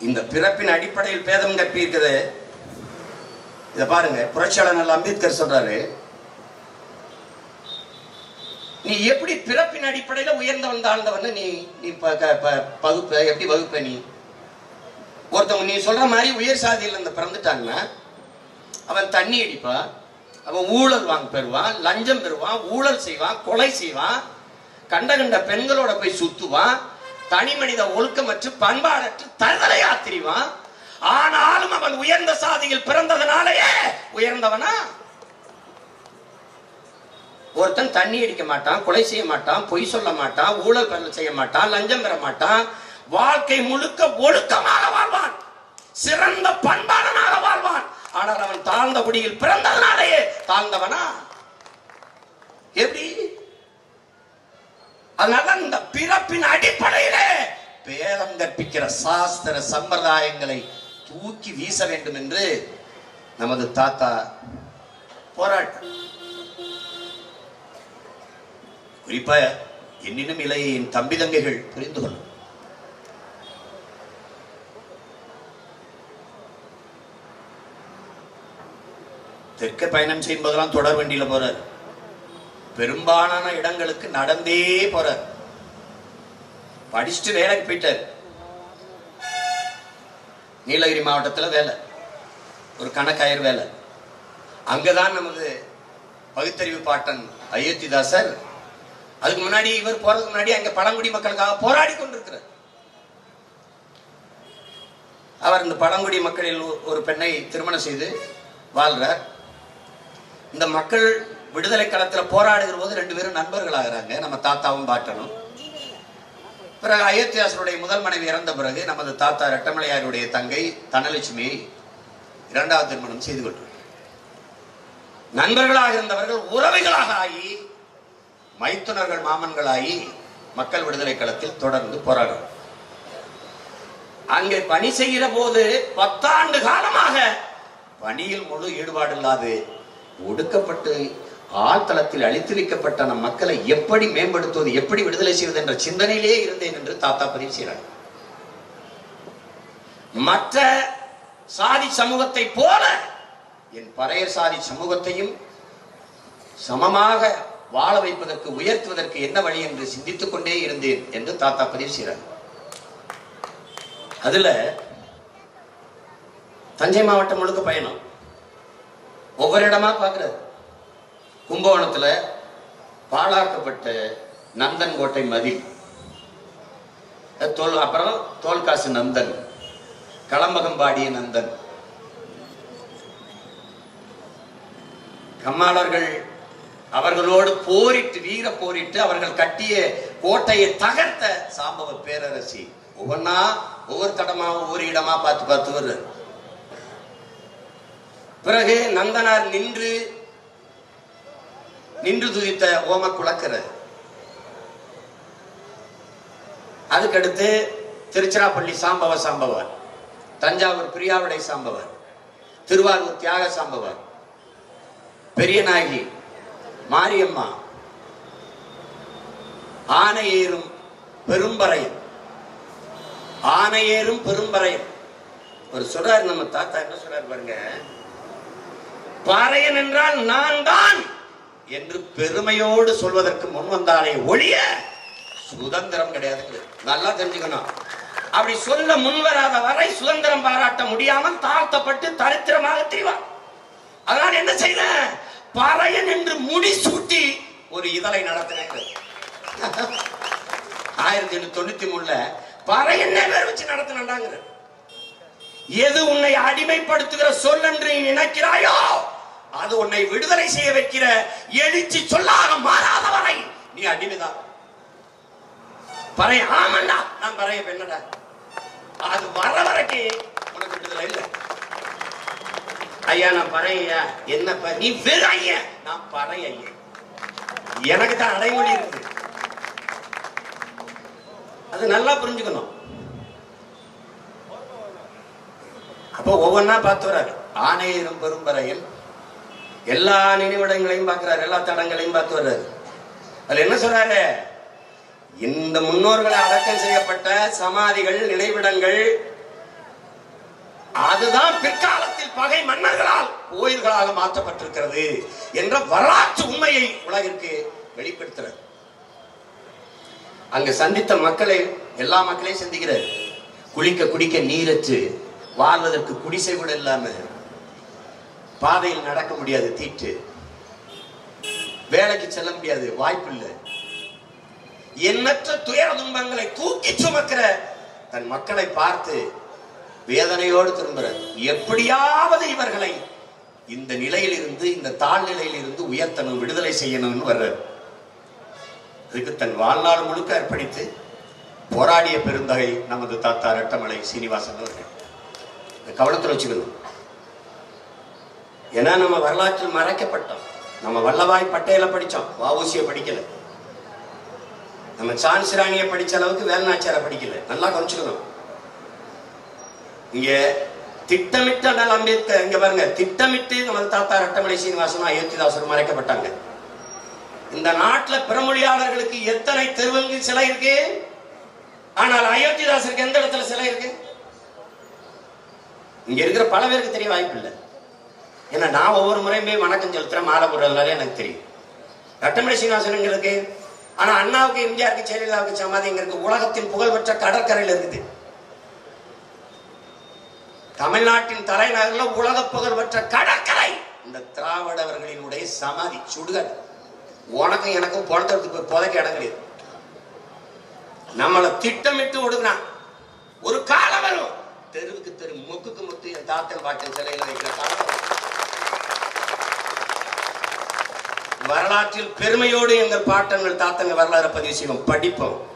இந்த பிறப்பின் அடிப்படையில் பேதம் கப்பி இருக்குது இதை பாருங்க புரட்சியாளர் அம்பேத்கர் சொல்றாரு. நீ எப்படி பிறப்பின் அடிப்படையில் உயர்ந்தவன் தாழ்ந்தவன் நீ நீ ப- க- ப- பகுப்ப எப்படி வகுப்ப நீ? ஒருத்தவங்க நீ சொல்ற மாதிரி உயர் சாதியில் இருந்து பிறந்துட்டாங்கன்னா அவன் தண்ணி அடிப்பான் அவன் ஊழல் வாங்க பெறுவான் லஞ்சம் பெறுவான் ஊழல் செய்வான் கொலை செய்வான் கண்ட கண்ட பெண்களோட போய் சுத்துவான் தனி மனித ஒழுக்கமற்று பண்பாடற்று தருதலையா திரிவான் ஆனாலும் அவன் உயர்ந்த சாதியில் பிறந்ததனாலேயே உயர்ந்தவனா? ஒருத்தன் தண்ணி அடிக்க மாட்டான் கொலை செய்ய மாட்டான் பொய் சொல்ல மாட்டான் ஊழல் பெற செய்ய மாட்டான் லஞ்சம் பெற மாட்டான். வாழ்க்கை முழுக்க ஒழுக்கமாக வாழ்வான். சிறந்த பண்பாளனாக வாழ்வான். ஆனால் அவன் தாழ்ந்த குடியில் பிறந்ததனாலேயே தாழ்ந்தவனா? எப்படி? அதனால இந்த பிறப்பின் அடிப்படையிலே பேதம் கற்பிக்கிற சாஸ்திர சம்பிரதாயங்களை தூக்கி வீச வேண்டும் என்று நமது தாத்தா போராட்டம் குறிப்பா என்னினும் இலையை என் தம்பி தங்கைகள் புரிந்து கொள்ளும். தெற்க பயணம் செய்யும் போதெல்லாம் தொடர் வண்டியில போறார். பெரும்பாலான இடங்களுக்கு நடந்தே போறார். படிச்சுட்டு வேலைக்கு போயிட்டார். நீலகிரி மாவட்டத்தில் வேலை. ஒரு கணக்காயர் வேலை. அங்கதான் நமது பகுத்தறிவு பாட்டன் அயோத்திதாசர் அதுக்கு முன்னாடி இவர் போறதுக்கு முன்னாடி அங்க பழங்குடி மக்களுக்காக போராடி கொண்டிருக்கிறார். அவர் இந்த பழங்குடி மக்களில் ஒரு பெண்ணை திருமணம் செய்து வாழ்றார். இந்த மக்கள் விடுதலை களத்துல போராடுகிற போது ரெண்டு பேரும் நண்பர்களாகிறாங்க. நம்ம தாத்தாவும் பாட்டனும். பிறகு அயோத்தியாசருடைய முதல் மனைவி இறந்த பிறகு நமது தாத்தா ரெட்டமலையாருடைய தங்கை தனலட்சுமியை இரண்டாவது திருமணம் செய்து கொண்டார். நண்பர்களாக இருந்தவர்கள் உறவைகளாக ஆகி மைத்துனர்கள் மாமன்களாகி மக்கள் விடுதலை களத்தில் தொடர்ந்து போராடுறோம் அங்கே பணி செய்கிற போது பத்தாண்டு காலமாக பணியில் முழு ஈடுபாடு இல்லாது ஒடுக்கப்பட்டு ஆழ்தளத்தில் அழித்து வைக்கப்பட்ட நம் மக்களை எப்படி மேம்படுத்துவது எப்படி விடுதலை செய்வது என்ற சிந்தனையிலே இருந்தேன் என்று தாத்தா பதிவு செய்கிறார். மற்ற சாதி சமூகத்தை போல என் பறையர் சாதி சமூகத்தையும் சமமாக வாழ வைப்பதற்கு உயர்த்துவதற்கு என்ன வழி என்று சிந்தித்துக் கொண்டே இருந்தேன் என்று தாத்தா பதிவு செய்கிறார். அதுல தஞ்சை மாவட்டம் முழுக்க பயணம். ஒவ்வொரு இடமா பார்க்கிறார் கும்பகோணத்தில் பாழாக்கப்பட்ட நந்தன் கோட்டை மதில். தோல் அப்புறம் தோல்காசு நந்தன். களம்பகம்பாடிய நந்தன். கம்மாளர்கள் அவர்களோடு போரிட்டு வீர போரிட்டு அவர்கள் கட்டிய கோட்டையை தகர்த்த சாம்பவ பேரரசி. ஒவ்வொன்னா ஒவ்வொரு தடமா ஒவ்வொரு இடமா பார்த்து பார்த்து வருது பிறகு நந்தனார் நின்று நின்று துதித்த ஓம குளக்கிறது அதுக்கடுத்து திருச்சிராப்பள்ளி சாம்பவ சாம்பவர் தஞ்சாவூர் பிரியாவிடை சாம்பவர் திருவாரூர் தியாக சாம்பவர் பெரியநாயகி மாரியம்மா ஆனையேறும் பெரும்பறையன். ஆனையேறும் பெரும்பறையன். ஒரு சொல்றாரு நம்ம தாத்தா என்ன சொல்றாரு பாருங்க. பாறையன் என்றால் நான் தான் என்று பெருமையோடு சொல்வதற்கு முன் வந்தாலே ஒழிய சுதந்திரம் கிடையாது. நல்லா தெரிஞ்சுக்கணும். அப்படி சொல்ல முன்வராத வரை சுதந்திரம் பாராட்ட முடியாமல் தாழ்த்தப்பட்டு தரித்திரமாக திரிவார். அதனால் என்ன செய்த? பறையன் என்று முடிசூட்டி ஒரு இதழை நடத்தினேன் ஆயிரத்தி எண்ணூத்தி தொண்ணூத்தி மூணுல பறையன் பேர் வச்சு நடத்தினாங்கிற எது உன்னை அடிமைப்படுத்துகிற சொல் என்று நினைக்கிறாயோ அது உன்னை விடுதலை செய்ய வைக்கிற எழுச்சி சொல்லாக மாறாத வரை நீ அடிமைதான் பறைய ஆமண்டா. நான் பறைய பெண்ணடா. அது வர வரைக்கும் உனக்கு விடுதலை இல்லை. ஐயா நான் பறையா என்னப்பா நீ வெறும் ஐயா. நான் பறை ஐயா. எனக்கு தான் அடைமொழி இருக்கு. அது நல்லா புரிஞ்சுக்கணும். அப்போ ஒவ்வொன்னா பார்த்து வராரு. ஆணையரும் பெரும்பறையில் எல்லா நினைவிடங்களையும் பார்க்கிறாரு எல்லா தடங்களையும் பார்த்து வர்றாரு. அதுல என்ன சொல்றாரு இந்த முன்னோர்களை அடக்கம் செய்யப்பட்ட சமாதிகள் நினைவிடங்கள் அதுதான் பிற்காலத்தில் பகை மன்னர்களால் கோயில்களாக மாற்றப்பட்டிருக்கிறது என்ற வரலாற்று உண்மையை உலகிற்கு வெளிப்படுத்துறது அங்க சந்தித்த மக்களை எல்லா மக்களையும் சந்திக்கிறார். குளிக்க குடிக்க நீரற்று வாழ்வதற்கு குடிசை கூட இல்லாம பாதையில் நடக்க முடியாது தீட்டு. வேலைக்கு செல்ல முடியாது வாய்ப்பு இல்லை எண்ணற்ற துயர துன்பங்களை தூக்கி சுமக்கிற தன் மக்களை பார்த்து வேதனையோடு திரும்புகிறார் எப்படியாவது இவர்களை இந்த நிலையில் இருந்து இந்த தாழ்நிலையில் இருந்து உயர்த்தணும் விடுதலை செய்யணும்னு வர்றார். இதுக்கு தன் வாழ்நாள் முழுக்க அர்ப்பணித்து போராடிய பெருந்தகை நமது தாத்தா ரெட்டமலை சீனிவாசன் அவர்கள். கவனத்தில் வச்சுக்கணும். ஏன்னா நம்ம வரலாற்றில் மறைக்கப்பட்டோம். நம்ம வல்லபாய் பட்டேல படித்தோம். வாவூசியை படிக்கல. நம்ம சான்ஸ் ராணியை படிச்ச அளவுக்கு வேலுநாச்சியாரை படிக்கல. நல்லா குறைச்சிக்கணும் இங்க திட்டமிட்டு அண்ணல் அம்பேத்கர் இங்க பாருங்க திட்டமிட்டு நமது தாத்தா ரெட்டமலை சீனிவாசனும் அயோத்திதாசரும் மறைக்கப்பட்டாங்க. இந்த நாட்டில் பிறமொழியாளர்களுக்கு எத்தனை தெருவங்கு சிலை இருக்கு? ஆனால் அயோத்திதாசருக்கு எந்த இடத்துல சிலை இருக்கு? இங்க இருக்கிற பல பேருக்கு தெரிய வாய்ப்பு இல்லை ஏன்னா நான் ஒவ்வொரு முறையும் போய் வணக்கம் செலுத்துறேன் மாலை போடுறதுனால எனக்கு தெரியும். ரட்டமணி சீனிவாசனங்களுக்கு ஆனா அண்ணாவுக்கு எம்ஜிஆருக்கு ஜெயலலிதாவுக்கு சமாதி உலகத்தின் புகழ்பெற்ற கடற்கரையில் இருக்குது. தமிழ்நாட்டின் தலைநகர்ல உலக புகழ்பெற்ற கடற்கரை! இந்த திராவிடவர்களினுடைய சமாதி சுடுகாடு. உனக்கும் எனக்கும் பொழத்துறதுக்கு புதைக்க இடம் கிடையாது. நம்மளை திட்டமிட்டு விடுக்கிறான் ஒரு காலம் வரும். தெருவுக்கு தெரு மொக்குக்கு முத்து என் தாத்தன் பாட்டன் சிலையில் வைக்கிற காலம் வரும். வரலாற்றில் பெருமையோடு எங்கள் பாட்டங்கள் தாத்தங்க வரலாறு பதிவு செய்வோம். படிப்போம்.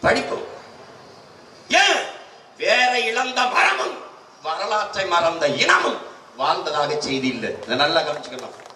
படிப்போம். ஏன்? வேற இழந்த மரமும் வரலாற்றை மறந்த இனமும் வாழ்ந்ததாக செய்தி இல்லை. இதை நல்லா கவனிச்சுக்கலாம்